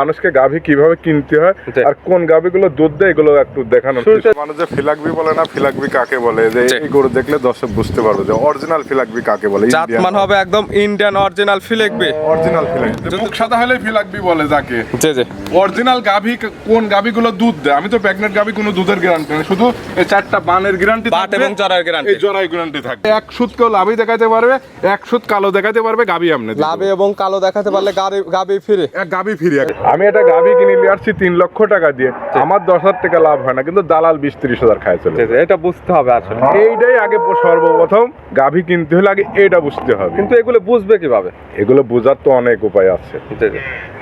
মানুষকে গাভী কীভাবে কিনতে হয় আর কোন গাভীগুলো দুধ দেয় এগুলো একটু দেখানো মানুষ যে ফিলাকবি বলে না ফিলাকবি কাকে বলে? যে এই গরু দেখলে দর্শক বুঝতে পারবে যে অরিজিনাল ফিলাকবি কাকে বলে জাতমান হবে একদম ইন্ডিয়ান অরিজিনাল ফিলেকবি অরিজিনাল ফিলাকবি মুখ সাদা হলে ফিলাকবি বলে যাকে। জি জি। অরিজিনাল গাভী কোন গাভীগুলো দুধ দেয়? আমি তো প্রেগনেন্ট গাভী কোনো দুধের গ্যারান্টি নেই। শুধু এই চারটা বানের গ্যারান্টি বাট এবং জরার গ্যারান্টি এই জরাই গ্যারান্টি থাকে এক সুদ কেউ লাভই দেখাতে পারবে এক সুদ কালো দেখাতে পারবে গাভী আমনে লাভে এবং কালো দেখাতে পারলে গাবি ফিরে। এক গাভী ফিরে আমি একটা গাভী কিনে নিয়ে আসছি তিন লক্ষ টাকা দিয়ে। আমার দশ হাজার টাকা লাভ হয় না কিন্তু দালাল বিশ ত্রিশ হাজার খায় চলে এটা বুঝতে হবে আসলে। এইটাই আগে সর্বপ্রথম গাভী কিনতে হলে আগে এটা বুঝতে হবে। কিন্তু এগুলো বুঝবে কীভাবে? এগুলো বোঝার তো অনেক উপায় আছে।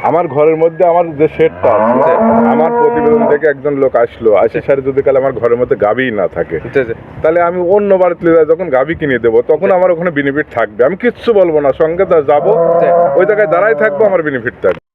আমার ঘরের মধ্যে আমার যে শেডটা আছে আমার প্রতিবেদন থেকে একজন লোক আসলো আসে সারে যদি কালে আমার ঘরের মধ্যে গাভী না থাকে তাহলে আমি অন্য বাড়িতে যাই যখন গাভি কিনে দেবো তখন আমার ওখানে বেনিফিট থাকবে। আমি কিচ্ছু বলব না সঙ্গে তা যাব ওই জায়গায় দাঁড়াই থাকব আমার বেনিফিট থাকবে।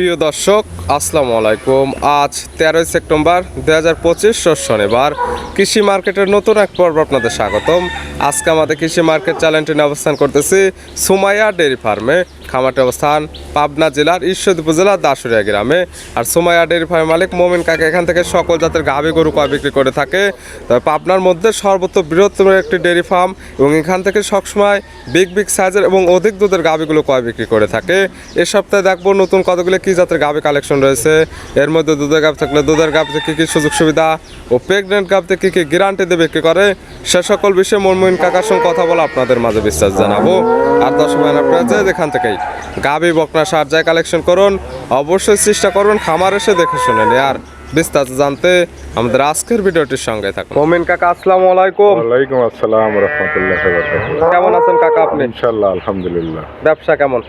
প্রিয় দর্শক, আসসালামু আলাইকুম। আজ তেরোই সেপ্টেম্বর দু হাজার পঁচিশ, শনিবার। কৃষি মার্কেটের নতুন এক পর্ব আপনাদের স্বাগতম। আজকে আমাদের কৃষি মার্কেট চ্যানেলটি অবস্থান করতেছি সুমাইয়া ডেয়ারি ফার্মে। খামারটি অবস্থান পাবনা জেলার ঈশ্বর উপজেলার দাসুরিয়া গ্রামে। আর সুমাইয়া ডেয়ারি ফার্মের মালিক মোমিন কাকা এখান থেকে সকল জাতের গাভী গরু কয় বিক্রি করে থাকে। তবে পাবনার মধ্যে সর্বত্র বৃহত্তম একটি ডেয়ারি ফার্ম এবং এখান থেকে সবসময় বিগ বিগ সাইজের এবং অধিক দুধের গাভীগুলো কয় বিক্রি করে থাকে। এ সপ্তাহে দেখব নতুন কতগুলো কী জাতের গাভী কালেকশন রয়েছে। এর মধ্যে দুধের গাভ থাকলে দুধের গাভতে কী কী সুযোগ সুবিধা ও প্রেগনেন্ট গাভতে কী কী গ্যারান্টি দিয়ে বিক্রি করে, সে সকল বিষয়ে মনমোহন কাকার সঙ্গে কথা বলে আপনাদের মাঝে বিশ্বাস জানাব। আর দর্শক ভাই আপনারা যেখান থেকেই গাভী বকনা সার যায় কালেকশন করুন। অবশ্যই চেষ্টা করবেন খামার এসে দেখে শুনে নিয়ে। আর বিস্তারিত জানতে আমাদের আজকের ভিডিওটির সঙ্গে থাকুন। মোমিন কাকা আসসালামু আলাইকুম। ওয়ালাইকুম আসসালাম রাহমাতুল্লাহি ওয়া বারাকাতুহু। কেমন আছেন কাকা আপনি? ইনশাআল্লাহ আলহামদুলিল্লাহ। ব্যবসা কেমন?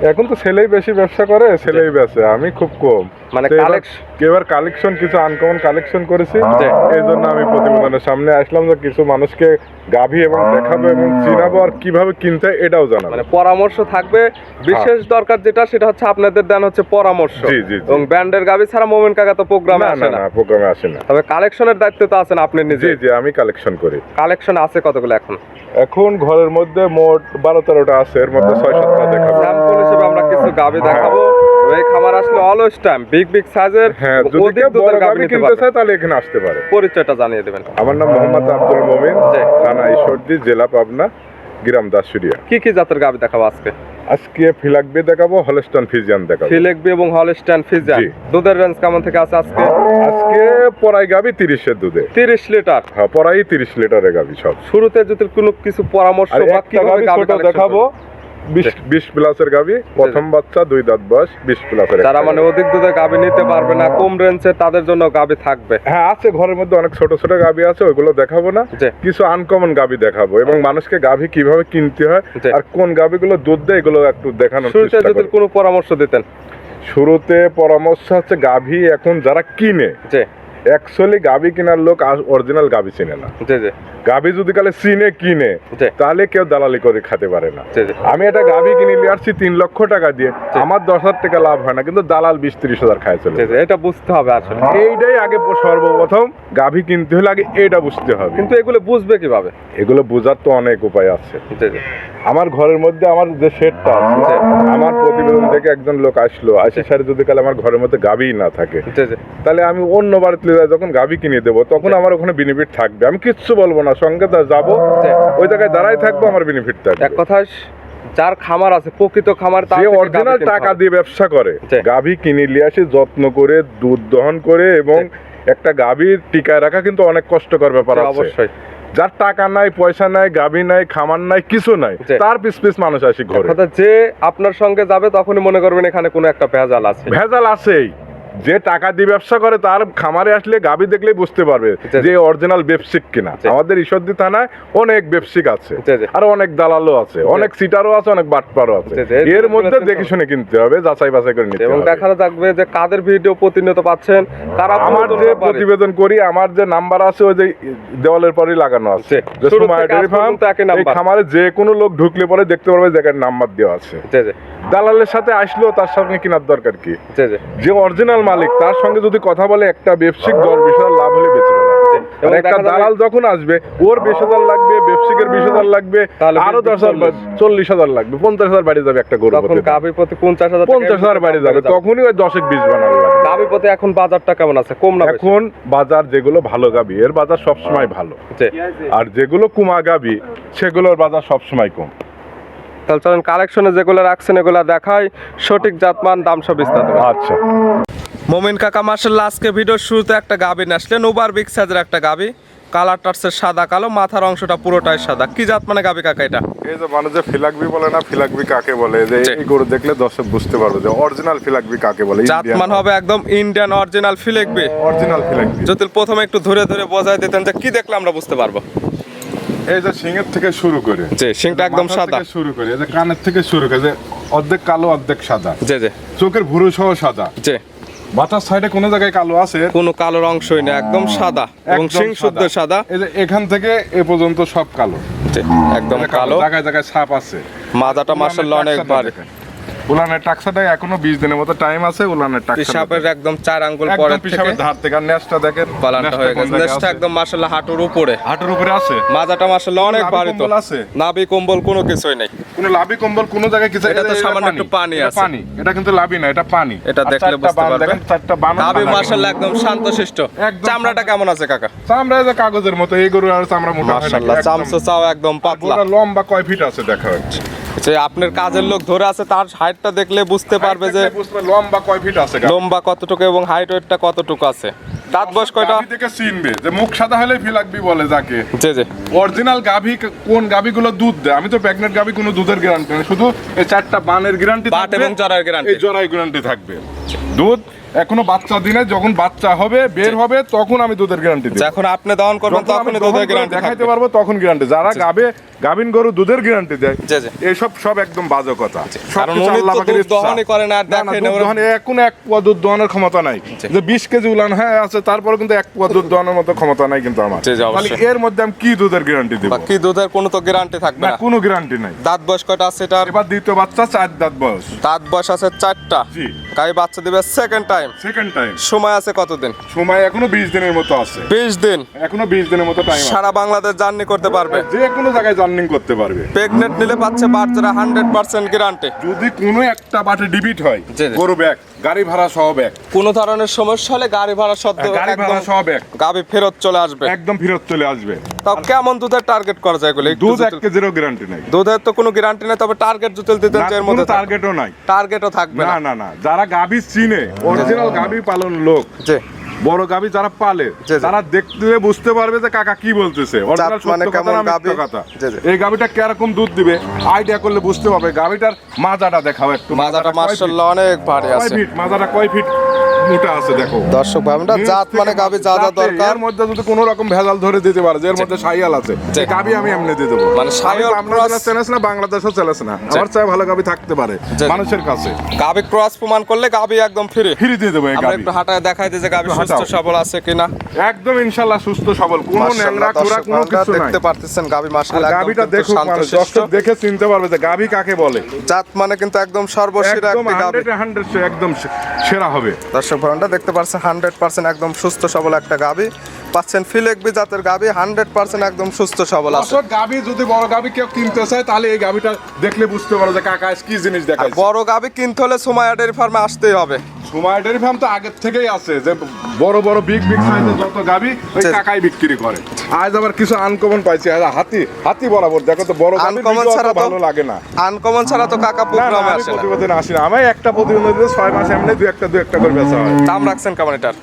এখন তো ছেলেই বেশি ব্যবসা করে ছেলেই বেচে আমি খুব কম। মানে এবার- কালেকশন এবার কালেকশন কিছু আনকমন কালেকশন করেছি। এই জন্য আমি প্রতিবেদনের সামনে আসলাম যে কিছু মানুষকে গাভী এবং দেখাবো এবং চিনাবো আর কীভাবে কিনতে এটাও জানাব। মানে পরামর্শ থাকবে। বিশেষ দরকার যেটা সেটা হচ্ছে আপনাদের দেন হচ্ছে পরামর্শ। জি, জি। এবং ব্যান্ডের গাবি ছাড়া মোমেন কাকা তো প্রোগ্রামে আসে না প্রোগ্রামে আসে না। তবে কালেকশনের দায়িত্ব তো আছেন আপনি নিজে। জি জি আমি কালেকশন করি। কালেকশন আছে কতগুলো এখন? এখন ঘরের মধ্যে মোট বারো তেরোটা আছে এর মধ্যে ছয় সাতটা দেখাবো। আমরা কিছু গাবি দেখাবো। তো এই খামার আসলে অলওয়েজ টাইম বিগ বিগ সাইজের হ্যাঁ অধিক দুধের গাবি নিতে তাহলে এখানে আসতে পারে। পরিচয়টা জানিয়ে দেবেন। আমার নাম মোহাম্মদ আব্দুল মোমিন থানা ঈশ্বরদী জেলা পাবনা গ্রাম দাসুরিয়া। কি কি জাতের গাবি দেখাবো আজকে? আজকে ফিলাকবি দেখাবো হলস্টন ফিজিয়ান দেখাবো। ফিলেকবি এবং হলস্টাইন ফিজিয়ান। দুধের রেঞ্জ কেমন থেকে আছে আজকে? আজকে পরাই গাবি তিরিশের দুধে। তিরিশ লিটার। হ্যাঁ পরাই তিরিশ লিটারের গাবি সব। শুরুতে যদি কোনো কিছু পরামর্শ বা কীভাবে গাবি দেখাবো। বিশ প্লাসের গাবি প্রথম বাচ্চা দুই দাঁত বয়স বিশ প্লাসের একটা মানে অধিক গাবি নিতে পারবে না কম রেঞ্জে তাদের জন্য গাবি থাকবে। হ্যাঁ আছে ঘরের মধ্যে অনেক ছোট ছোট গাবি আছে ওইগুলো দেখাবো না। কিছু আনকমন গাবি দেখাবো এবং মানুষকে গাভি কীভাবে কিনতে হয় আর কোন গাবিগুলো দুধ দেয় এগুলো একটু শুরুতে চেষ্টা যদি কোনো পরামর্শ দিতেন। শুরুতে পরামর্শ হচ্ছে গাভী এখন যারা কিনে অ্যাকচুয়ালি গাভি কেনার লোক অরিজিনাল গাভি চিনে না। জি যদি কালে চিনে কিনে তাহলে কেউ দালালি করে খেতে পারে না। আমি একটা গাভি কিনে নিয়ে আসছি তিন লক্ষ টাকা দিয়ে। আমার দশ হাজার টাকা লাভ হয় না কিন্তু দালাল বিশ ত্রিশ হাজার খায় চলে এটা বুঝতে হবে আসলে। এইটাই আগে সর্বপ্রথম গাভি কিনতে হলে আগে এটা বুঝতে হবে। কিন্তু এগুলো বুঝবে কীভাবে? এগুলো বোঝার তো অনেক উপায় আছে। আমার ঘরের মধ্যে আমার যে শেডটা আছে আমার প্রতিবেদন থেকে একজন লোক আসলো আসে সারে যদি কালে আমার ঘরের মধ্যে গাভি না থাকে। জি জি তাহলে আমি অন্য বাড়িতে যখন গাভি কিনে দেবো তখন আমার ওখানে বেনিফিট থাকবে। আমি কিচ্ছু বলব না সঙ্গে তা যাব। ওই জায়গায় দাঁড়াই থাকব আমার বেনিফিট থাকবে। এক কথায় যার খামার আছে প্রকৃত খামার তার যে অরিজিনাল টাকা দিয়ে ব্যবসা করে। গাভি কিনে নিয়ে আসে যত্ন করে দুধ দহন করে এবং একটা গাভীর টিকায় রাখা কিন্তু অনেক কষ্টকর ব্যাপার আছে। অবশ্যই। যার টাকা নাই পয়সা নাই গাভী নাই খামার নাই কিছু নাই তার পিস পিস মানুষ আসি ঘরে। যে আপনার সঙ্গে যাবে তখনই মনে করবেন এখানে কোনো একটা ভেজাল আছে। ভেজাল আছেই। যে টাকা দিয়ে ব্যবসা করে তার খামারে আসলে গাবি দেখলেই বুঝতে পারবে যে অরিজিনাল ব্যবসিক কিনা। আমাদের ঈশ্বরদী থানায় অনেক ব্যবসিক আছে। আর অনেক দালালও আছে অনেক সিটারও আছে অনেক বাটপারও আছে। এর মধ্যে দেখে শুনে কিনতে হবে যাচাই বাছাই করে নিতে এবং দেখা থাকবে যে কাদের ভিডিও প্রতিনিয়ত পাচ্ছেন তারা আমার যে প্রতিবেদন করি আমার যে নাম্বার আছে ওই যে দেওয়ালের পরেই লাগানো আছে। খামারে যে কোনো লোক ঢুকলে পরে দেখতে পারবে যে নাম্বার দেওয়া আছে। দালালের সাথে আসলেও তার সঙ্গে কেনার দরকার কি? যে অরিজিনাল মালিক তার সঙ্গে যদি কথা বলে একটা ব্যবসায়িক দর বিশ হাজার লাভ হলে বেঁচে এবং একটা দালাল যখন আসবে ওর বিশ হাজার লাগবে ব্যবসায়িকের বিশ হাজার লাগবে তাহলে আরও দশ হাজার চল্লিশ। হাজার লাগবে পঞ্চাশ হাজার বাড়ি যাবে একটা গরু তখন গাভীর প্রতি পঞ্চাশ হাজার পঞ্চাশ হাজার বাড়ি যাবে তখনই ওই দশেক বিশ গাভীর প্রতি এখন বাজারটা কেমন আছে? কম না এখন বাজার যেগুলো ভালো গাবি এর বাজার সবসময় ভালো। আর যেগুলো কুমা গাবি সেগুলোর বাজার সবসময় কম। তাহলে চলেন কালেকশনে যেগুলো রাখছেন এগুলো দেখাই সঠিক জাতমান দাম সব বিস্তারিত। আচ্ছা। মোমিন কাকা মার্শাল্লাহ আজকে ভিডিওর শুরুতে একটা গাবি আসলেন ওভার বিগ সাইজের একটা গাবি। কালার টার্সের সাদা কালো মাথার অংশটা পুরোটাই সাদা। কি জাত মানে গাবি কাকা এটা? এই যে মানুষ যে ফিলাকবি বলে না ফিলাকবি কাকে বলে? যে এই গরু দেখলে দর্শক বুঝতে পারবে যে অরিজিনাল ফিলাকবি কাকে বলে জাতমান হবে একদম ইন্ডিয়ান অরিজিনাল ফিলেকবি। অরিজিনাল ফিলাকবি। যদি প্রথমে একটু ধরে ধরে বোঝাই দিতেন যে কি দেখলে আমরা বুঝতে পারব। এই যে সিংহের থেকে শুরু করে। জি সিংটা একদম সাদা। শুরু করে এই যে কানের থেকে শুরু করে যে অর্ধেক কালো অর্ধেক সাদা। জি জি। চোখের ভুরু সহ সাদা। জি। মাথার সাইডে কোনো জায়গায় কালো আছে? কোনো কালোর অংশই না একদম সাদা এবং সিং শুদ্ধ সাদা। এই যে এখান থেকে এ পর্যন্ত সব কালো। একদম কালো জায়গায় জায়গায় ছাপ আছে। মাজাটা মার্শাল্লাহ অনেক ভারী উলানের টাকসাটা এখনও বিশ দিনের মতো টাইম আছে উলানের টাকসা পিসাবের একদম চার আঙ্গুল পরে থেকে। ধার থেকে আর দেখেন পালানটা হয়ে গেছে। একদম হাঁটুর উপরে। হাঁটুর উপরে আছে? মাজাটা মার্শাল্লাহ অনেক ভারী তো আছে? নাভি কম্বল কোনো কিছুই নেই। কোনো লাভি কম্বল কোনো জায়গায় কিছু এটা তো সামান্য একটু পানি। আছে। পানি। এটা কিন্তু লাভি না এটা পানি। এটা দেখলে বুঝতে বান পারবে। দেখেন, চারটা নাভি একদম শান্তশিষ্ট। চামড়াটা কেমন আছে কাকা? চামড়া যে কাগজের মতো এই গরু আর চামড়া মোটা? একদম। চামচো চাও একদম পাতলা। লম্বা কয় ফিট আছে দেখা হচ্ছে যে আপনার কাজের লোক ধরে আছে তার হাইটটা দেখলে বুঝতে পারবে যে লম্বা কয় ফিট আছে লম্বা কতটুকু এবং হাইট ওয়েটটা কতটুকু আছে। দাঁত বয়স কয়টা? দেখে চিনবে যে মুখ সাদা হলে ফিলাকবি বলে যাকে। জি জি। অরিজিনাল গাভী কোন গাভীগুলো দুধ দেয়? আমি তো প্রেগনেন্ট গাভী কোনো দুধের গ্যারান্টি নেই। শুধু এই চারটা বানের গ্যারান্টি বাট এবং জরার guarantee। এই জরাই গ্যারান্টি থাকবে। দুধ এখনও বাচ্চা দিনে যখন বাচ্চা হবে বের হবে তখন আমি দুধের গ্যারান্টি দিই যখন আপনি দহন করবেন গ্রহণ দুধের গ্যারান্টি দেখাইতে পারব তখন গ্যারান্টি যারা গাবে গাভিন গরু দুধের গ্যারান্টি দেয়। এইসব সব একদম বাজে কথা। করে না এখন এক পোয়া দুধ দহনের ক্ষমতা নাই। যে বিশ কেজি উলান হ্যাঁ আছে তারপরে কিন্তু এক পোয়া দুধ দহনের মতো ক্ষমতা নাই কিন্তু আমার। এর মধ্যে আমি কি দুধের গ্যারান্টি দিব? বাকি দুধের কোনো তো গ্যারান্টি থাকবে না কোনো গ্যারান্টি নাই। দাঁত বয়স কয়টা আছে এটার? এবার দ্বিতীয় বাচ্চা চার দাঁত বয়স। দাঁত বয়স আছে চারটা। গাই বাচ্চা দিবে সেকেন্ড টাইম সেকেন্ড টাইম সময় আছে কতদিন? সময় এখনও বিশ দিনের মতো আছে। বিশ দিন। এখনও বিশ দিনের মতো টাইম সারা বাংলাদেশ জার্নি করতে পারবে। যে কোনো জায়গায় জার্নিং করতে পারবে। প্রেগনেন্ট নিলে পাচ্ছে বাচ্চারা হান্ড্রেড পার্সেন্ট গ্যারান্টি যদি কোনো একটা বাটে ডিবিট হয়। গরু ব্যাগ গাড়ি ভাড়া সহ ব্যাগ। কোনো ধরনের সমস্যা হলে গাড়ি ভাড়া সদ্য গাড়ি ভাড়া সহ ব্যাগ। গাবি ফেরত চলে আসবে। একদম ফেরত চলে আসবে। তাও কেমন দুধের টার্গেট করা যায় এগুলো? দুধ এক কেজিরও গ্যারান্টি নাই। দুধের তো কোনো গ্যারান্টি নেই তবে টার্গেট জুতেল দিতেন এর মধ্যে টার্গেটও নাই। টার্গেটও থাকবে না না। না যারা গাভী চিনে অরিজিনাল গাভী পালন লোক বড় গাভী যারা পালে। তারা দেখতে বুঝতে পারবে যে কাকা কি বলতেছে। মানে কথা। এই গাভীটা কীরকম দুধ দিবে? আইডিয়া করলে বুঝতে পারবে। গাভীটার মাজাটা দেখাও একটু। মাজাটা কয়? মার্শাল্লাহ অনেক ভারী কয় আছে। ফিট মাজাটা কয় ফিট মোটা আছে দেখো। দর্শক ভাবনা জাত মানে গাবি যা যা দরকার। এর মধ্যে যদি কোনো রকম ভেজাল ধরে দিতে পারে এর মধ্যে সাইয়াল আছে। গাবি আমি এমনি দিয়ে দেবো। মানে আমরা cross- চেনাস না বাংলাদেশও চেনাস না। আমার চাই ভালো গাবি থাকতে পারে মানুষের কাছে। গাবি ক্রস প্রমাণ করলে গাবি একদম ফ্রি ফ্রি দিয়ে দেবো গাবি একটু হাঁটায় দেখাই যে গাবি সুস্থ সবল আছে কিনা। একদম ইনশাল্লাহ সুস্থ সবল। কোনো ন্যাংরা মাশাআল্লাহ, কোনো কিছু নাই। দেখতে পারতেছেন গাবি মাশাআল্লাহ গাবিটা শান্তশিষ্ট। দর্শক দেখে চিনতে পারবে যে গাবি কাকে বলে। জাত মানে কিন্তু একদম সর্বশিরা একদম একটি গাবি হান্ড্রেড হান্ড্রেড একদম সেরা হবে। দর্শক ভাইরা দেখতে পাচ্ছেন হান্ড্রেড পার্সেন্ট একদম সুস্থ সবল একটা গাবি। পাচ্ছেন ফিলেকবি জাতের গাবি হান্ড্রেড পার্সেন্ট একদম সুস্থ সবল আছে। গাবি যদি বড় গাবি কেউ কিনতে চায় তাহলে এই গাবিটা দেখলে বুঝতে পারো যে কাকা কি জিনিস দেখা বড় গাবি কিনতে হলে সোমায়া ডেয়ারি ফার্মে আসতেই হবে। সময় ডেরি ফার্ম তো আগের থেকেই আছে যে বড় বড় বিগ বিগ সাইজের যত গাবি ওই কাকাই বিক্রি করে। আজ আবার কিছু আনকমন পাইছি আজ হাতি হাতি বরাবর দেখো তো বড় আনকমন ছাড়া ভালো লাগে না। আনকমন ছাড়া তো কাকা প্রোগ্রামে আমি আসে না। প্রতিবেদন আসি না। আমি একটা প্রতিবেদন ছয় মাসে এমনি দু একটা দু একটা করে বেচা হয়। দাম রাখছেন কেমন এটার?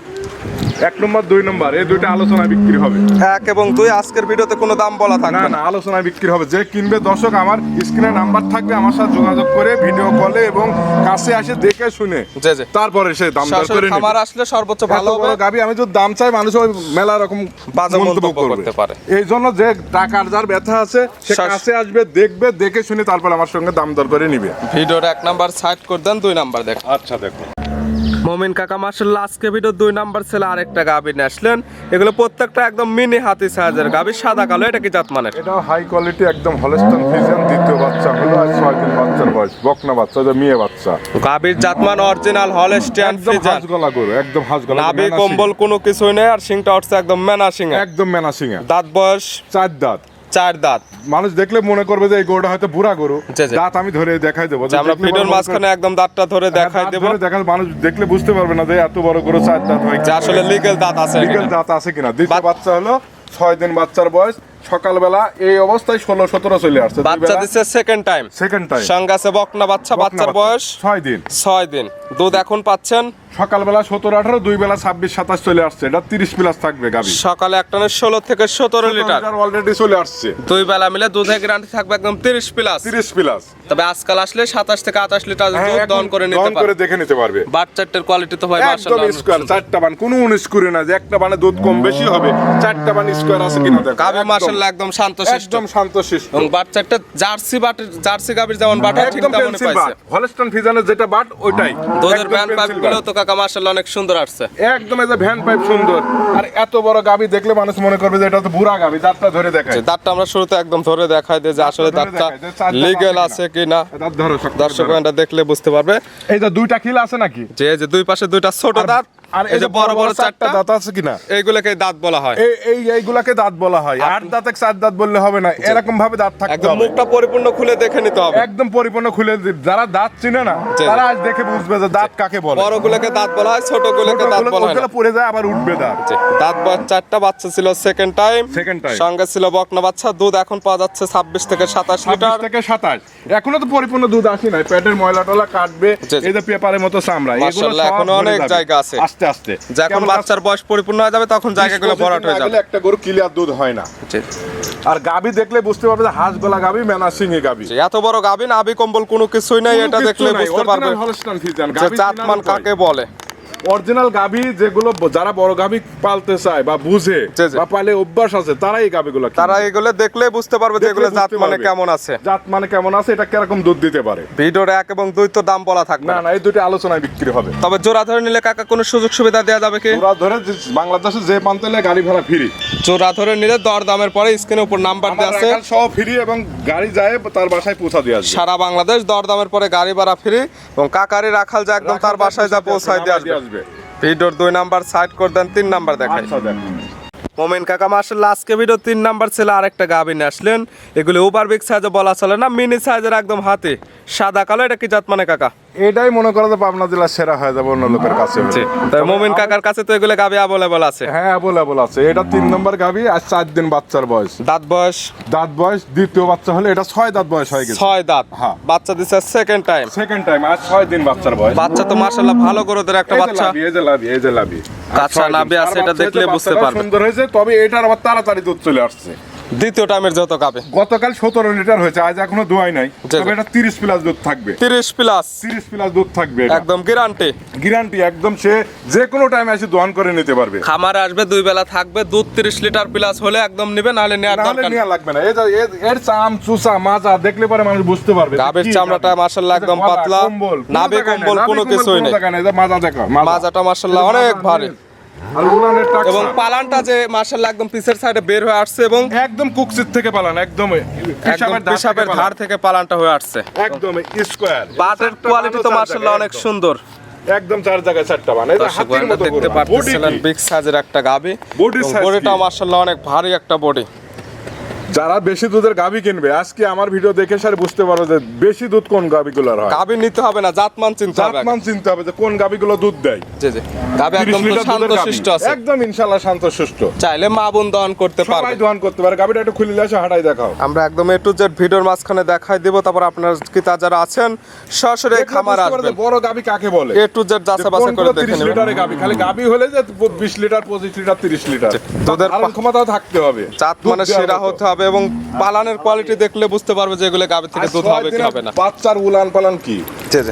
এক নম্বর দুই নম্বর এই দুইটা আলোচনায় বিক্রি হবে। এক এবং দুই আজকের ভিডিওতে কোনো দাম বলা থাকবে না না। আলোচনায় বিক্রি হবে। যে কিনবে দর্শক আমার স্ক্রিনে নাম্বার থাকবে আমার সাথে যোগাযোগ করে ভিডিও কলে এবং কাছে আসে দেখে শুনে। জি জি। তারপরে সে দাম দর করে নিবে। খামার আসলে সর্বোচ্চ ভালো হবে। গাবি আমি যদি দাম চাই মানুষ ওই মেলা রকম বাজে মন্তব্য করতে পারে। এই জন্য যে টাকার যার ব্যথা আছে সে কাছে আসবে দেখবে দেখে শুনে তারপর আমার সঙ্গে দাম দর করে নিবে। ভিডিওর এক নাম্বার সাইড করে দেন দুই নাম্বার দেখ আচ্ছা দেখো মমিন কাকা মার্শাল্লাহ আজকে ভিডিও দুই নাম্বার ছেলে আরেকটা গাবি নিয়ে আসলেন। এগুলো প্রত্যেকটা একদম মিনি হাতি সাইজের গাবি সাদা কালো এটা কি জাত মানের? এটা হাই কোয়ালিটি একদম হলস্টন ফিজিয়ান দ্বিতীয় বাচ্চা হলো আর ছয় দিন বাচ্চার বয়স। বকনা বাচ্চা যে মেয়ে বাচ্চা। গাবির জাতমান অরিজিনাল হলস্টিয়ান একদম ফ্রিজার হাঁস গলা গরু একদম হাঁস গলা নাভি কম্বল কোনো কিছুই নেই আর সিংটা উঠছে একদম মেনা সিং সিং। একদম মেনা সিংয়া দাঁত বয়স চার দাঁত। চার দাঁত। মানুষ দেখলে মনে করবে যে এই গরুটা হয়তো বুড়া গরু। দাঁত আমি ধরে দেখাই দেবো। যে আমরা ভিডিওর মাঝখানে একদম দাঁতটা ধরে দেখাই দেবো। দেখা মানুষ দেখলে বুঝতে পারবে না যে এত বড় গরু চার দাঁত হয় আসলে লিগেল দাঁত আছে কিনা। দাঁত আছে কিনা? দ্বিতীয় বাচ্চা হলো ছয় দিন বাচ্চার বয়স। সকালবেলা এই অবস্থায় ষোলো সতেরো চলে আসছে। বাচ্চা দিচ্ছে সেকেন্ড টাইম সেকেন্ড টাইম সঙ্গে আছে বকনা বাচ্চা বাচ্চার বয়স ছয় দিন। ছয় দিন। দুধ এখন পাচ্ছেন সকালবেলা সতেরো আঠারো দুই বেলা ছাব্বিশ সাতাশ চলে আসছে। এটা তিরিশ প্লাস থাকবে গাবি সকালে একটানে ষোলো থেকে সতেরো লিটার। অলরেডি চলে আসছে। দুই বেলা মিলে দুধের গ্যারান্টি থাকবে একদম তিরিশ প্লাস তিরিশ প্লাস তবে আজকাল আসলে সাতাশ থেকে আঠাশ লিটার হ্যাঁ, দুধ দন করে নিতে করে দেখে নিতে পারবে। বাচ্চাটার কোয়ালিটি তো ভাই একদম স্কোয়ার চারটা বান। কোনো উনিশ করে না যে একটা বানে দুধ কম বেশি হবে। চারটা বান স্কোয়ার আছে কিনা দেখো। গাবি একদম- মাশাআল্লাহ একদম শান্ত শিষ্ট এবং বাচ্চাটা জার্সি বাট জার্সি গাবির যেমন বাটা ঠিক বাট। পাইছে হলস্টন ফিজানের যেটা বাট ওইটাই। দুধের একদম ভ্যান pencil পাইপগুলো বাট। তো কাকা মাশাআল্লাহ অনেক সুন্দর আসছে। একদম এই যে ভ্যান পাইপ সুন্দর। আর এত বড় গাবি দেখলে মানুষ মনে করবে যে এটা তো বুড়া গাবি দাঁতটা ধরে দেখায়। দাঁতটা আমরা শুরুতে একদম ধরে দেখাই যে আসলে দাঁতটা লিগেল আছে কি না দর্শক দেখলে বুঝতে পারবে। এই যে দুইটা খিল আছে নাকি? যে যে দুই পাশে দুইটা ছোট দাঁত আর এই যে বড় বড় চারটা দাঁত আছে কিনা? এইগুলোকে দাঁত বলা হয়। এই এইগুলাকে দাঁত বলা হয়। আট দাঁত চার দাঁত বললে হবে না। এরকম ভাবে দাঁত থাকতে একদম হবে। মুখটা পরিপূর্ণ খুলে দেখে নিতে হবে। একদম পরিপূর্ণ খুলে যারা দাঁত চিনে না তারা আজ দেখে বুঝবে যে দাঁত কাকে বলে। বড়গুলোকে দাঁত বলা হয় ছোটগুলোকে দাঁত বলা হয় পড়ে যায় আবার উঠবে দাঁত। দাঁত চারটা বাচ্চা ছিল সেকেন্ড টাইম Second time। সঙ্গে ছিল বকনা বাচ্চা। দুধ এখন পাওয়া যাচ্ছে ছাব্বিশ থেকে সাতাশ ছাব্বিশ লিটার থেকে সাতাশ। এখনও তো পরিপূর্ণ দুধ আসি নাই। পেটের ময়লা টলা কাটবে। এই যে পেপারের মতো চামড়া এগুলো এখনও অনেক জায়গা আছে। আস্তে আস্তে। আস্তে যখন বাচ্চার বয়স পরিপূর্ণ হয়ে যাবে তখন জায়গাগুলো ভরাট হয়ে যাবে। একটা গরু ক্লিয়ার দুধ হয় না। আর গাবি দেখলে বুঝতে পারবে যে হাঁস গলা গাবি মেনা সিংহে গাবি। এত বড় গাবি না আবি কম্বল কোনো কিছুই নাই এটা দেখলে বুঝতে পারবে। চাতমান কাকে বলে? অরিজিনাল গাভি যেগুলো যারা বড় গাভি পালতে চায় বা বুঝে। বা পালে অভ্যাস আছে তারা এই গাভিগুলো। তারা এগুলো দেখলে বুঝতে পারবে যে এগুলো জাত মানে কেমন আছে। জাত মানে কেমন আছে এটা কীরকম দুধ দিতে পারে। ভিডিওর এক এবং দুই তো দাম বলা থাকবে না না। এই দুটো আলোচনায় বিক্রি হবে। তবে জোড়া ধরে নিলে কাকা কোনো সুযোগ সুবিধা দেওয়া যাবে কি? ওরা ধরে বাংলাদেশে যে পান্তেলে গাড়ি ভাড়া ফ্রি। জোড়া ধরে নিলে দর দামের পরে স্ক্রিনের উপর নাম্বার দেওয়া আছে। সব ফ্রি এবং গাড়ি যায় তার বাসায় পৌঁছা দিয়ে আসবে। সারা বাংলাদেশ দর দামের পরে গাড়ি ভাড়া ফ্রি এবং কাকারি রাখাল যা একদম তার বাসায় যা পৌঁছায় দিয়ে আসবে। আসবে ভিডিওর দুই নাম্বার সাইড করে দেন তিন নাম্বার দেখাই। আচ্ছা মোমেন কাকা মাসের আজকে ভিডিও তিন নাম্বার ছেলে আরেকটা গাভি নিয়ে আসলেন। এগুলো ওভার বিগ সাইজে বলা চলে না মিনি সাইজের একদম হাতে। সাদা কালো এটা কি জাত মানে কাকা? এটাই মনে করো যে পাবনা জেলা সেরা হয়ে যাবে অন্য লোকের কাছে। তাই মোমিন কাকার কাছে তো এগুলো গাভি অ্যাভেলেবল আছে। হ্যাঁ অ্যাভেলেবল আছে। এটা তিন নম্বর গাভি আর চার দিন বাচ্চার বয়স। দাঁত বয়স? দাঁত বয়স দ্বিতীয় বাচ্চা হলে এটা ছয় দাঁত বয়স হয়ে গেছে। ছয় দাঁত। হ্যাঁ। বাচ্চা দিচ্ছে সেকেন্ড টাইম সেকেন্ড টাইম আর ছয় দিন বাচ্চার বয়স। বাচ্চা তো মার্শাল্লাহ ভালো গরুদের একটা বাচ্চা। লাভি, এই যে লাভি, এই যে লাভি। কাঁচা। নাভি আছে, এটা দেখলে হয়েছে, বুঝতে পারবে। সুন্দর হয়েছে তবে এটার আবার তাড়াতাড়ি দুধ চলে আসছে। দ্বিতীয় টাইমের যত গাবে গতকাল সতেরো লিটার হয়েছে আজ এখনও দোয়াই নাই। তবে এটা তিরিশ প্লাস দুধ থাকবে। তিরিশ প্লাস তিরিশ প্লাস দুধ থাকবে একদম গ্যারান্টি গ্যারান্টি একদম সে যে কোনো টাইমে এসে দোয়ান করে নিতে পারবে। খামারে আসবে দুই বেলা থাকবে দুধ তিরিশ লিটার প্লাস হলে একদম নিবে নাহলে নেওয়ার নাহলে নেওয়া লাগবে না। এর- চাম চুষা মাজা দেখলে পরে মানুষ বুঝতে পারবে কি চামড়াটা। মাশাআল্লাহ একদম পাতলা, নাভি কম্বল কোনো কিছুই নেই। মাজা দেখো মাজাটা মাশাআল্লাহ অনেক ভারী। এবং পালানটা যে মার্শাল একদম পিছের সাইডে বের হয়ে আসছে এবং একদম কুকসিত থেকে পালান একদম পেশাবের ধার থেকে পালানটা হয়ে আসছে। একদম স্কোয়ার বাটের কোয়ালিটি তো মাশাআল্লাহ অনেক সুন্দর। একদম। চার জায়গায় চারটা হাতির মতো দেখতে কি? বিগ সাইজের একটা গাবি। বডিটা? অনেক ভারী একটা বডি যারা বেশি দুধের গাভী কিনবে আজকে আমার ভিডিও দেখে স্যার বুঝতে পারো যে বেশি দুধ কোন গাভীগুলোর হয়। গাবি নিতে হবে না জাতমান চিনতে হবে। জাতমান চিনতে হবে যে কোন গাভীগুলো দুধ দেয়। জি জি। গাবি একদম তো লিটার দুধের গাভী। শান্তশিষ্ট আছে। একদম ইনশাআল্লাহ শান্ত শান্তশিষ্ট। চাইলে মা বোন দহন করতে সবাই পারবে। দোয়ান করতে পারে। গাভীটা একটু খুলে আসে হাঁটাই দেখাও। আমরা একদম এ টু জেড ভিডিওর মাঝখানে দেখাই দিব তারপর আপনার কি তা যারা আছেন সরাসরি খামার আসবেন। বড় গাভী কাকে বলে? এ টু জেড যাচাই বাছাই করে কোনগুলো দেখে 30 নেবেন। লিটারের গাভী। খালি গাভী হলে যে 20 লিটার 25 লিটার 30 লিটার। দুধের ক্ষমতাও থাকতে হবে। জাত মানে সেরা। হতে হবে এবং পালানের কোয়ালিটি দেখলে বুঝতে পারবে যে এগুলো গাবে থেকে দুধ হবে কি হবে না। বাচ্চার উলান পালান কি? জি জি।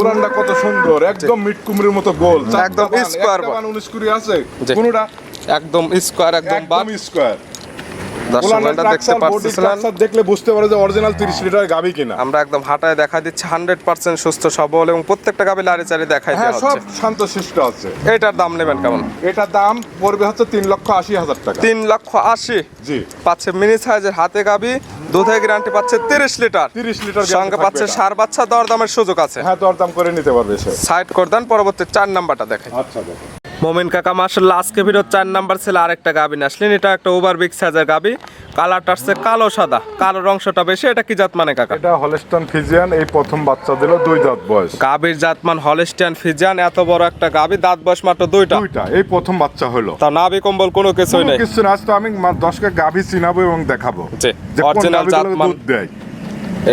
উলানটা কত সুন্দর একদম মিট কুমড়ির মতো গোল। একদম। বান উনিশ কুড়ি আছে। কোনটা? একদম স্কোয়ার একদম বাম একদম স্কোয়ার দর্শক দেখতে পাচ্ছিলেন দেখলে বুঝতে পারো যে অরিজিনাল 30 লিটার গাভী কিনা। আমরা একদম হাঁটায় দেখা দিচ্ছি হান্ড্রেড পার্সেন্ট সুস্থ সবল এবং প্রত্যেকটা গাবি লাড়ি চারি দেখাই হ্যাঁ দেওয়া সব হচ্ছে। শান্তশিষ্ট আছে। এটার দাম নেবেন কেমন? এটার দাম পড়বে হচ্ছে তিন লক্ষ আশি হাজার টাকা। লক্ষ জি। পাচ্ছে মিনি সাইজের হাতে গাবি দুধের গ্যারান্টি পাচ্ছে তিরিশ লিটার। 30 লিটার সঙ্গে পাচ্ছে সার বাচ্চা দর দামের সুযোগ আছে। হ্যাঁ দরদাম করে নিতে পারবে সাইড করে দেন পরবর্তী চার নাম্বারটা দেখেন আচ্ছা দেখো। মোমিন কাকা মার্শাল্লাহ আজকে ভিডিও চার নাম্বার ছিল আরেকটা গাবি নিয়ে আসলেন। এটা একটা ওভার বিগ সাইজের গাবি কালারটা আসছে কালো সাদা। কালোর অংশটা বেশি এটা কি জাত মানে কাকা? এটা হলস্টন ফিজিয়ান এই প্রথম বাচ্চা দিল দুই দাঁত বয়স। গাবির জাতমান হলস্টিয়ান ফিজিয়ান এত বড় একটা গাবি দাঁত বয়স মাত্র দুইটা। দুইটা এই প্রথম বাচ্চা হলো। তা নাবি কম্বল কোনো কিছুই নেই। কিছু না আজ তো আমি দশকে গাভী চিনাবো এবং দেখাবো। জি, যে original জাতমান। দুধ দেয়।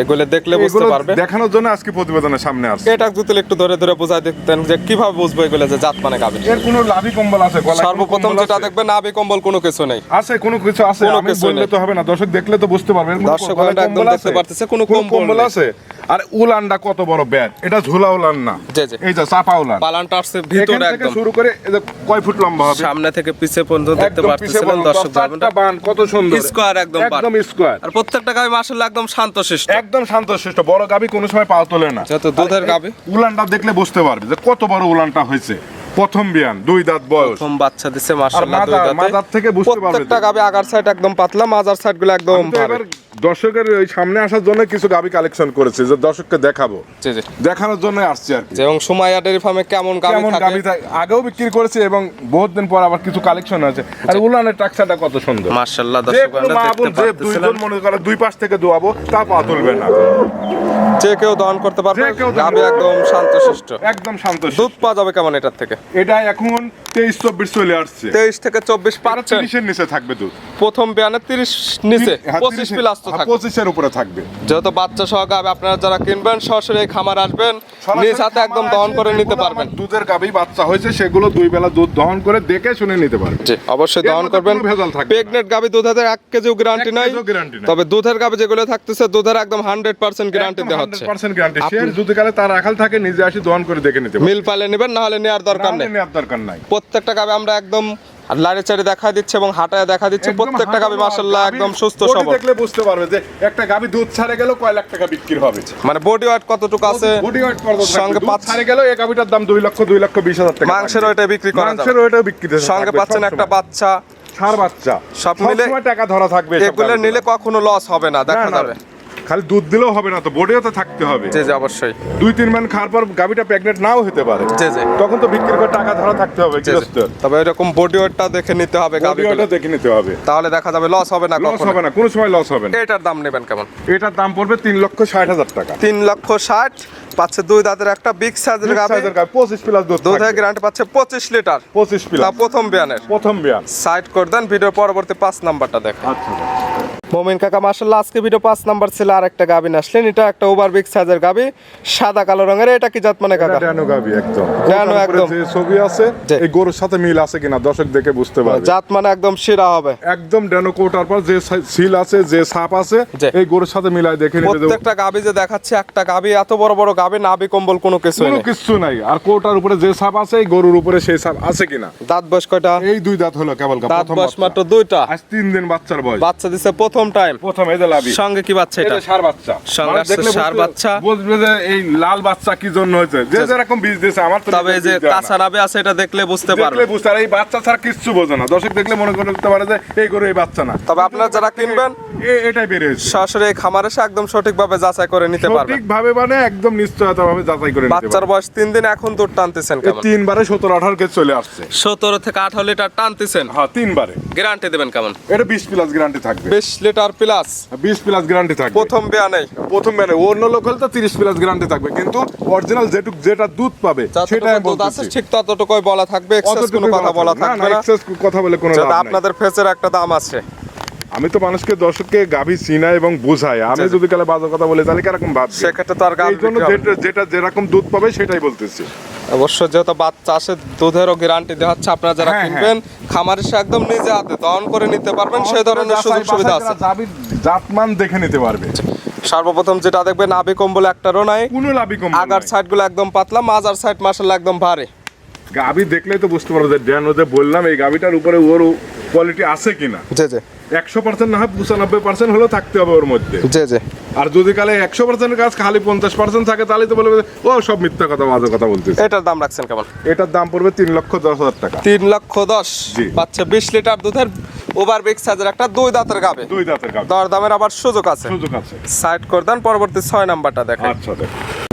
এগুলো দেখলে বুঝতে পারবে। দেখানোর জন্য আজকে প্রতিবেদনের সামনে আসছে। এটা যদি একটু ধরে ধরে বোঝাই দিতেন যে কীভাবে বুঝব এগুলো যে জাত মানে গাবি এর কোনো লাভি কম্বল আছে সর্বপ্রথম যেটা? দেখবে নাবি কম্বল কোনো কিছু নেই। আছে কোনো কিছু আছে আমি বললে তো হবে না দর্শক দেখলে তো বুঝতে পারবেন কোনো দর্শক একদম দেখতে পারতেছে, কোনো কম্বল আছে? আর উলানটা কত বড় ব্যাট এটা ঝোলা উলান না। জি, জি। এই যে চাপা উলান। পালানটা আসছে এখান ভিতরে থেকে একদম। শুরু করে এই যে কয় ফুট লম্বা হবে? সামনে থেকে পিছে পর্যন্ত দেখতে বলুন, দর্শক বান কত সুন্দর। স্কোয়ার একদম। একদম স্কোয়ার। আর প্রত্যেকটা মাসাল্লাহ একদম শান্তশিষ্ট। একদম শান্ত শান্তশিষ্ট। বড় গাবি কোনো সময় পাওয়া তোলে না। দুধের গাবি। উলানটা দেখলে বুঝতে পারবে যে কত বড় উলানটা হয়েছে। প্রথম বিয়ান দুই দাঁত বয়স। প্রথম বাচ্চা দিছে মাশাআল্লাহ দুই দাঁতে। মাজার থেকে বুঝতে পারবে প্রত্যেকটা গাবি আগার সাইড একদম পাতলা মাজার সাইডগুলো একদম ভারী। এবার দর্শকের ওই সামনে আসার জন্য কিছু গাবি কালেকশন করেছে যে দর্শককে দেখাবো। জি জি। দেখানোর জন্য আসছি আর কি। এবং সুমাইয়া ডেরি ফার্মে কেমন গাবি কেমন থাকে? গাবি থাকে? আগেও বিক্রি করেছে এবং বহুত দিন পর আবার কিছু কালেকশন আছে আর উলানের টাকসাটা কত সুন্দর। মাশাআল্লাহ দর্শক মা বোন যে দুইজন মনে করে দুই পাশ থেকে দোয়াবো তা পা তুলবে না। যে কেউ দান করতে পারবে গাবি একদম শান্তশিষ্ট। একদম শান্ত দুধ পাওয়া যাবে কেমন এটার থেকে? এটা এখন তেইশ চব্বিশ চলে আসছে। তেইশ থেকে চব্বিশ তিরিশের নিচে থাকবে দুধ। প্রথম বিয়ানে তিরিশ নিচে হ্যাঁ, পঁচিশ প্লাস তো হ্যাঁ, থাকবে। পঁচিশের উপরে থাকবে। যেহেতু বাচ্চা সহ গাবি আপনারা যারা কিনবেন সরাসরি খামার আসবেন। নিজ হাতে একদম দহন করে নিতে পারবেন। দুধের বাচ্চা হয়েছে সেগুলো দুই বেলা দুধ দহন করে দেখে শুনে নিতে পারবে জি অবশ্যই দহন করবেন। ভেজাল থাকবে। প্রেগনেন্ট গাবি দুধের এক কেজিও গ্যারান্টি নাই। তবে দুধের গাবি যেগুলো থাকতেছে দুধের একদম হান্ড্রেড পার্সেন্ট গ্যারান্টি দেওয়া হচ্ছে। পার্সেন্ট গ্যারান্টি সে যদি কালে তার রাখাল থাকে নিজে আসি দহন করে দেখে নিতে মিল পালে নেবেন না হলে নেওয়ার দরকার নেই। দরকার নাই। প্রত্যেকটা গাবি আমরা একদম লাড়ে চাড়ে দেখা দিচ্ছে এবং হাঁটায় দেখা দিচ্ছে। প্রত্যেকটা গাবি মাসাল্লাহ একদম সুস্থ সবল। দেখলে বুঝতে পারবে যে একটা গাভী দুধ ছাড়ে গেল কয় লাখ টাকা বিক্রি হবে। মানে বডি ওয়েট কতটুকু আছে? বডি ওয়েট কত সঙ্গে পাচ্ছ ছাড়ে গেল এই গাভীটার দাম দুই লক্ষ দুই লক্ষ বিশ হাজার টাকা মাংসের। ওইটা বিক্রি করা যাবে। মাংসের যাবে ওইটাও বিক্রি সঙ্গে পাচ্ছেন একটা বাচ্চা। ছাড় বাচ্চা। সব মিলে টাকা ধরা থাকবে এগুলো নিলে কখনো লস হবে না, দেখা যাবে। খালি দুধ দিলেও হবে না তো বোর্ডেও তো থাকতে হবে। জি জি অবশ্যই। দুই তিন মান খাওয়ার পর গাভীটা প্রেগনেন্ট নাও হতে পারে। জি জি। তখন তো বিক্রি করে টাকা ধরা থাকতে হবে। গৃহস্থের তবে এরকম বডি ওয়েটটা দেখে নিতে হবে বডিওটা দেখে নিতে হবে। তাহলে দেখা যাবে লস হবে না লস হবে না কোনো সময় লস হবে না। এটার দাম নেবেন কেমন? এটার দাম পড়বে তিন লক্ষ ষাট হাজার টাকা। তিন লক্ষ ষাট পাচ্ছে দুই দাঁতের একটা বিগ সাইজের গাবি সাইজের পঁচিশ প্লাস দুধ দুধের। গ্যারান্টি পাচ্ছে পঁচিশ লিটার। পঁচিশ প্লাস। প্রথম বিয়ানের। প্রথম বিয়ান। সাইড করে দেন ভিডিও পরবর্তী পাঁচ নাম্বারটা দেখ আচ্ছা। মোমিন কাকা মাসাল্লাহ আজকে ভিডিও পাঁচ নাম্বার ছিল আর একটা গাবি আসলেন এটা একটা ওভার বিগ সাইজের গাবি সাদা কালো রঙের। এটা কি জাত মানে কাকা? ড্যানো গাভী একদম। ড্যানো একদম। যে ছবি আছে। এই গরুর সাথে মিল আছে কিনা দর্শক দেখে বুঝতে পারবে। জাত মানে একদম শিরা হবে। একদম ড্যানো কোটার পর যে সিল আছে যে সাপ আছে। এই গরুর সাথে মিলাই দেখে নিতে প্রত্যেকটা গাবি যে দেখাচ্ছে একটা গাবি এত বড় বড় গাবি নাবি কম্বল কোনো কিছু কোনো কিছু নাই। আর কোটার উপরে যে সাপ আছে এই গরুর উপরে সেই সাপ আছে কিনা? দাঁত বয়স কয়টা? এই দুই দাঁত হলো কেবল দাঁত বয়স মাত্র দুইটা। আজ তিন দিন বাচ্চার বয়স। বাচ্চা দিছে প্রথম টাইম প্রথম এই যে লাভি সঙ্গে কি বাচ্চা এটা এটা? সার বাচ্চা। সঙ্গে আসছে বুঝতে- বাচ্চা। বুঝবে যে এই লাল বাচ্চা কি জন্য হয়েছে? যে যেরকম বীজ দিয়েছে আমার তো তবে এই যে না। কাঁচা নাবে আছে এটা দেখলে বুঝতে পারবে। দেখলে বুঝতে আর এই বাচ্চা ছাড়া কিচ্ছু বোঝে না। দর্শক দেখলে মনে করতে পারে যে এই গরু এই বাচ্চা না। তবে আপনারা যারা কিনবেন এটাই সরাসরি এই খামারে এসে একদম সঠিকভাবে যাচাই করে নিতে পারবেন। সঠিক ভাবে মানে একদম নিশ্চয়তা ভাবে যাচাই করে বাচ্চার বয়স তিন দিন এখন দুধ টানতেছেন কেমন? তিনবারে সতেরো আঠারো কেজি চলে আসছে। সতেরো থেকে আঠারো লিটার টানতেছেন? হ্যাঁ তিনবারে। গ্যারান্টি দেবেন কেমন? এটা বিশ প্লাস গ্যারান্টি থাকবে। বিশ লিটার প্লাস বিশ প্লাস গ্যারান্টি থাকবে। প্রথম বেয়া নেই। প্রথম অন্য লোক হলে তো তিরিশ প্লাস গ্যারান্টি থাকবে। কিন্তু অরিজিনাল যেটুক যেটা দুধ পাবে সেটা আমি যতটুকু দুধ আছে ঠিক ততটুকুই বলা থাকবে। এক্সেস কোনো কথা বলা থাকবে। না, কথা বলে কোনো। আপনাদের ফেসের একটা দাম আছে। আমি তো মানুষকে দর্শককে গাভী চিনাই এবং বুঝাই। আমি জি, জি। যদি কালে বাজার কথা বলে তাহলে কীরকম ভাব সেক্ষেত্রে তো আর এই জন্য যেটা যেরকম দুধ পাবে সেটাই বলতেছি। অবশ্য যেহেতু বাচ্চা আসে দুধেরও গ্যারান্টি দেওয়া হচ্ছে আপনারা যারা হ্যাঁ, কিনবেন খামার এসে একদম নিজে হাতে দহন করে নিতে পারবেন সেই ধরনের সুযোগ সুবিধা আছে। জাতমান দেখে নিতে পারবে। সর্বপ্রথম যেটা দেখবেন নাভি কম্বল একটারও নাই। কোনো লাভই কম আগার সাইডগুলো একদম পাতলা মাজার সাইড মাসাল্লাহ একদম ভারী। গাভী দেখলেই তো বুঝতে পারব যে ড্যান বললাম এই গাভীটার উপরে ওর কোয়ালিটি আছে কিনা। জি জি। একশো পার্সেন্ট না হয় পঁচানব্বই পার্সেন্ট হলেও থাকতে হবে ওর মধ্যে। জি জি। আর যদি কালে একশো পার্সেন্টের কাজ খালি পঞ্চাশ পার্সেন্ট থাকে তাহলে তো বলবে ও সব মিথ্যা কথা বাজে কথা বলতেছে। এটার দাম রাখছেন কেমন এটার দাম পড়বে তিন লক্ষ দশ হাজার টাকা। তিন লক্ষ দশ। পাচ্ছে বিশ লিটার দুধের ওভার বিগ সাইজের একটা দুই দাঁতের গাবে দুই দাঁতের গাভী। দর দামের আবার সুযোগ আছে? সুযোগ আছে। সাইড করে দেন পরবর্তী ছয় নাম্বারটা দেখেন। আচ্ছা দেখ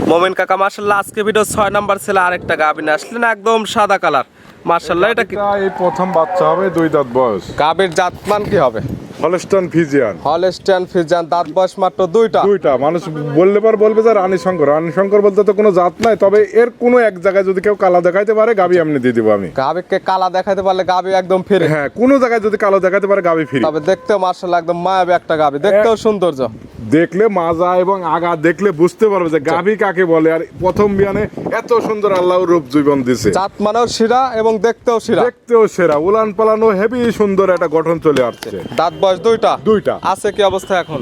মোমেন কাকা মার্শাল্লাহ আজকে ভিডিও ছয় নাম্বার ছিল আরেকটা গাবিন আসলেন একদম সাদা কালার মার্শাল্লাহ এটা কি এই প্রথম বাচ্চা হবে দুই দাঁত বয়স। কাবের জাতমান কি হবে? Holstein Friesian. হলস্টাইন ফিজান দাঁত বয়স মাত্র দুইটা। দুইটা। মানুষ বললে পর বলবে যে রানী শঙ্কর। রানী শঙ্কর বলতে তো কোনো জাত নাই তবে এর কোনো এক জায়গায় যদি কেউ কালা দেখাইতে পারে গাবি এমনি দিয়ে দিব আমি। গাবিকে কালা দেখাতে পারলে গাবি একদম ফিরে। হ্যাঁ কোনো জায়গায় যদি কালো দেখাতে পারে গাবি ফ্রি। তবে দেখতেও মার্শাল্লাহ একদম মায়াবী একটা গাবি। দেখতেও সৌন্দর্য। দেখলে মাজা এবং আগা দেখলে বুঝতে পারবে যে গাভী কাকে বলে। আর প্রথম বিয়ানে এত সুন্দর আল্লাহ রূপ জীবন দিছে। জাত মানেও শিরা এবং দেখতেও শিরা দেখতেও সেরা। উলান পালানো হেভি সুন্দর একটা গঠন চলে আসছে। দাঁত বয়স দুইটা? দুইটা। আছে কি অবস্থা এখন?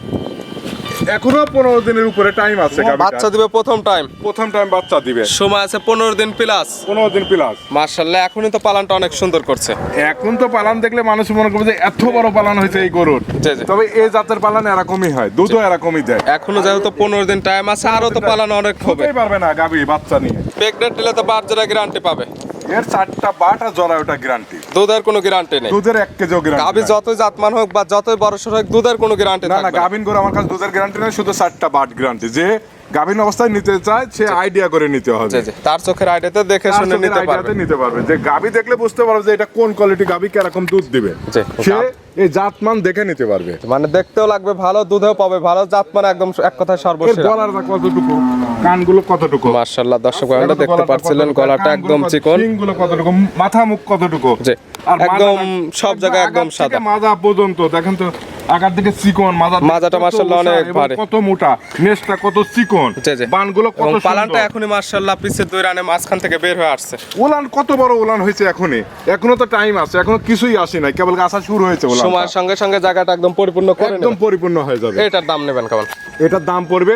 এখনও পনেরো দিনের উপরে টাইম আছে বাচ্চা দিবে প্রথম টাইম প্রথম টাইম বাচ্চা দিবে। সময় আছে পনেরো দিন প্লাস পনেরো দিন প্লাস মার্শাল্লাহ এখনই তো পালানটা অনেক সুন্দর করছে। এখন তো পালান দেখলে মানুষ মনে করবে যে এত বড় পালান হয়েছে এই গরুর। তবে এই জাতের পালান এরকমই হয় দুধও এরকমই দেয় এখনও যেহেতু পনেরো দিন টাইম আছে আরও তো পালানো অনেক হবে। পারবে না গাভী বাচ্চা নিয়ে। প্রেগনেন্ট দিলে তো জোড়া গ্যারান্টি পাবে। এর চারটা বাট আর জরা ওটা গ্যারান্টি দুধের কোনো গ্যারান্টি নেই। দুধের এক কেজিও গাবি গ্যারান্টি যতই জাতমান হোক বা যতই বড় সড় হোক দুধের কোনো গ্যারান্টি না না গরু আমার কাছে দুধের গ্যারান্টি নেই শুধু চারটা বাট গ্যারান্টি যে অবস্থায় নিতে চায় সে আইডিয়া করে নিতে হবে। জি জি। তার চোখের আইডিয়াতে দেখে শুনে নিতে পারবে। নিতে পারবে। যে গাভি দেখলে বুঝতে পারবে যে এটা কোন কোয়ালিটি গাভি কীরকম দুধ দিবে। সে এই জাতমান দেখে নিতে পারবে। মানে দেখতেও লাগবে ভালো দুধেও পাবে ভালো জাত মানে একদম এক কথায় সর্বশেষ। গলাটা কতটুকু? কানগুলো কতটুকু? দর্শক ভাইরা দেখতে গলাটা পাচ্ছিলেন গলাটা একদম চিকন। কতটুকু? মাথা মুখ কতটুকু? জি। একদম সব জায়গায় একদম সাদা। মাজা পর্যন্ত দেখেন তো আগার দিকে চিকন মাজা মাজাটা মাশাআল্লাহ অনেক ভারী। কত মোটা নেসটা কত চিকন। বানগুলো কত পালানটা সুন্দর। এখনই মার্শাল্লাহ পিছে দুই রানে মাঝখান থেকে বের হয়ে আসছে। উলান কত বড় উলান হয়েছে এখনই। এখনও তো টাইম আছে এখনও কিছুই আসে নাই কেবল আসা শুরু হয়েছে উলান সময়ের সঙ্গে সঙ্গে জায়গাটা একদম পরিপূর্ণ করে একদম পরিপূর্ণ হয়ে যাবে। এটার দাম নেবেন কেমন? এটার দাম পড়বে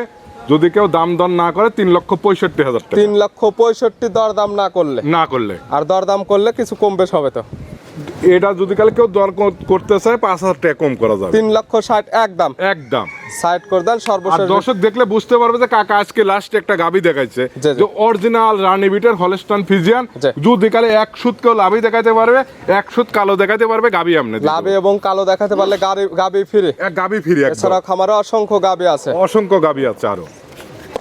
যদি কেউ দাম দর না করে তিন লক্ষ পঁয়ষট্টি হাজার তিন লক্ষ পঁয়ষট্টি দর দাম না করলে। না করলে। আর দর দাম করলে কিছু কম বেশ হবে তো। এটা যদি কালে কেউ দর করতে চায় পাঁচ হাজার টাকা কম করা যাবে। তিন লক্ষ ষাট একদম। একদম। সাইড করে দেন সর্বশেষ। দর্শক দেখলে বুঝতে পারবে যে কাকা আজকে লাস্ট একটা গাবি দেখাইছে। যে অরিজিনাল রানী বিটের হলস্টান ফিজিয়ান যদি কালে এক সুদ কেউ লাভই দেখাইতে পারবে এক সুদ কালো দেখাইতে পারবে গাবি আমনে লাভে এবং কালো দেখাতে পারলে গাবি ফিরে। এক গাবি ফিরে এছাড়াও খামারে অসংখ্য গাবি আছে। অসংখ্য গাবি আছে আরও।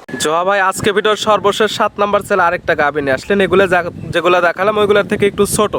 জোয়া ভাই আজকে ভিডিওর সর্বশেষ সাত নাম্বার সেল আরেকটা গাবি নিয়ে আসলেন। এগুলো যেগুলো দেখালাম ওইগুলোর থেকে একটু ছোট।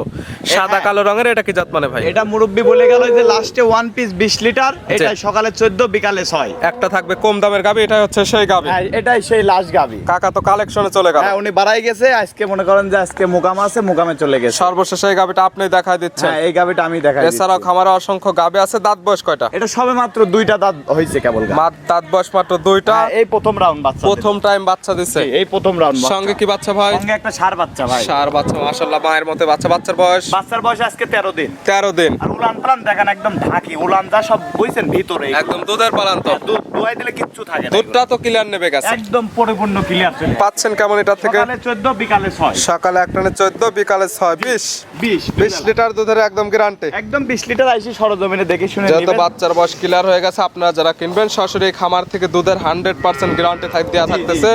সাদা কালো রঙের এটা কি জাত মানে ভাই? এটা মুরব্বি বলে গেল যে লাস্টে ওয়ান পিস বিশ লিটার এটাই সকালে চোদ্দ বিকালে ছয়। একটা থাকবে কম দামের গাবি এটা হচ্ছে সেই গাবি হ্যাঁ এটাই সেই লাস্ট গাবি কাকা তো কালেকশনে চলে গেল। হ্যাঁ উনি বাড়াই গেছে আজকে মনে করেন যে আজকে মুকাম আছে মুকামে চলে গেছে। সর্বশেষ এই গাবিটা আপনি দেখাই দিচ্ছেন। হ্যাঁ এই গাবিটা আমি দেখাই এছাড়াও। খামারে অসংখ্য গাবি আছে দাঁত বয়স কয়টা? এটা সবে মাত্র দুইটা দাঁত হয়েছে কেবল দাঁত বয়স মাত্র দুইটা। এই প্রথম রাউন্ড বাচ্চা প্রথম টাইম বাচ্চা দিচ্ছে এই প্রথম রাউন্ড সঙ্গে কি বাচ্চা ভাই? সঙ্গে একটা সার বাচ্চা ভাই। সার বাচ্চা মাশাল্লাহ মায়ের মতে বাচ্চা বাচ্চার বয়স? বাচ্চার বয়স আজকে তেরো দিন। তেরো দিন। আর উলান পালান দেখেন একদম ঢাকি। উলান যা সব বুঝছেন ভিতরে। একদম দুধের পালান তো। দুধ দুয়াই দিলে কিচ্ছু থাকে না। দুধটা তো ক্লিয়ার নেবে গেছে। একদম পরিপূর্ণ ক্লিয়ার চলে পাচ্ছেন কেমন এটা থেকে? সকালে চোদ্দ বিকালে ছয়। সকালে এক টানে চোদ্দ বিকালে ছয়। বিশ বিশ। বিশ লিটার দুধের একদম গ্যারান্টি একদম বিশ লিটার আইসি সরজমিনে দেখে শুনে নিবেন। বাচ্চার বয়স ক্লিয়ার হয়ে গেছে আপনারা যারা কিনবেন সরাসরি খামার থেকে দুধের হান্ড্রেড পার্সেন্ট গ্যারান্টি দেওয়া থাকতেছে।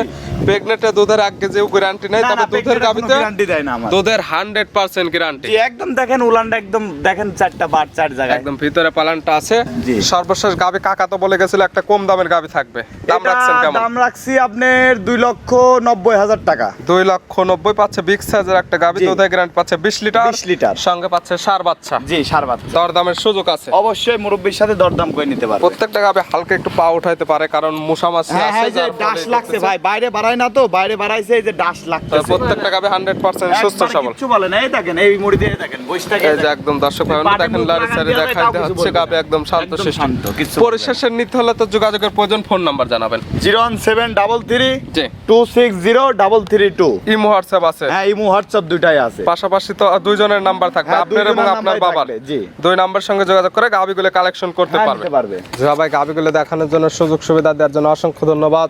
প্রেগনেন্টে দুধের কেজিও গ্যারান্টি নাই তবে দুধের গাবিতে গ্যারান্টি দেয় না আমার। দুধের হান্ড্রেড পার্সেন্ট গ্যারান্টি একদম দেখেন উলানটা একদম দেখেন চারটা বার চার জায়গায়। একদম ভিতরে পালানটা আছে। সর্বশেষ গাবি কাকা তো বলে গেছিল একটা কম দামের গাবি থাকবে। দাম রাখছেন কেমন? দাম রাখছি আপনার দুই লক্ষ নব্বই হাজার টাকা। দুই লক্ষ নব্বই পাচ্ছে বিগ সাইজের একটা গাবি দুধের গ্যারান্টি পাচ্ছে বিশ লিটার। 20 লিটার। সঙ্গে পাচ্ছে সার বাচ্চা। জি সার বাচ্চা। দর দামের সুযোগ আছে। অবশ্যই মুরব্বীর সাথে দরদাম করে নিতে পারবে। প্রত্যেকটা গাবে হালকা একটু পা উঠাইতে পারে কারণ মশা মাছি হ্যাঁ আছে হ্যাঁ এই যে যার ফলে ডাস এই লাগছে ভাই বাইরে বাড়ায় না তো বাইরে বাড়াইছে এই যে ডাস লাগছে প্রত্যেকটা গাবে হান্ড্রেড পার্সেন্ট সুস্থ সবল। কিছু বলে না এই দেখেন এই মুড়ি দিয়ে দেখেন বসে থাকে এই যে একদম দর্শক ভাই দেখেন লারি সারি দিয়ে দেখাই দেওয়া হচ্ছে গাবে একদম শান্ত শিষ্ট পরিশেষের নিতে হলে তো যোগাযোগের প্রয়োজন ফোন নাম্বার জানাবেন। Zero one seven double three G. Two six zero double three two. Imo WhatsApp আছে। হ্যাঁ ইমো হোয়াটসঅ্যাপ দুটাই আছে। পাশাপাশি তো দুইজনের নাম্বার থাকবে হ্যাঁ, আপনার এবং আপনার বাবার। জি। দুই নাম্বার সঙ্গে যোগাযোগ করে গাবিগুলো কালেকশন করতে হ্যাঁ, পারবে। পারবে। সবাই গাবিগুলো দেখানোর জন্য সুযোগ সুবিধা দেওয়ার জন্য অসংখ্য ধন্যবাদ।